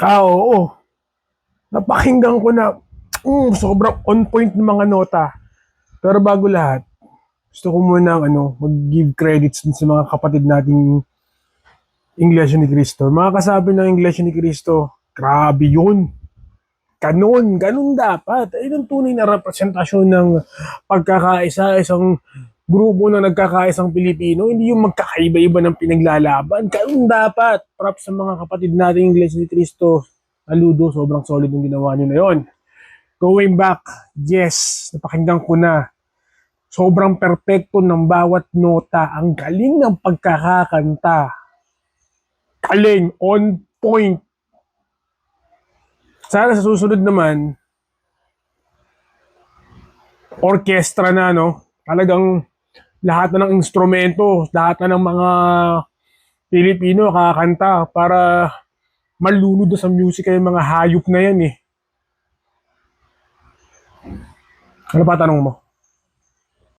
Ah, oo. Napakinggan ko na mm, sobrang on point ng mga nota. Pero bago lahat, gusto ko muna ano, mag-give credits sa mga kapatid nating Iglesia ni Cristo. Mga kasabi ng Iglesia ni Cristo, grabe yun. Ganon, ganon dapat. Ayun ang tunay na representasyon ng pagkakaisa, isang grupo na nagkakaisang Pilipino, hindi yung magkakaiba-iba ng pinaglalaban. Ganon dapat. Props sa mga kapatid nating Iglesia ni Cristo. Saludo, sobrang solid yung ginawa nyo na yon. Going back, yes, napakinggan ko na. Sobrang perpekto ng bawat nota. Ang galing ng pagkakakanta. Galing, on point. Sana sa susunod naman, orkestra na, no? Talagang lahat na ng instrumento, lahat na ng mga Pilipino kakanta para malunod sa music yung mga hayop na yan eh. Ano pa tanong mo?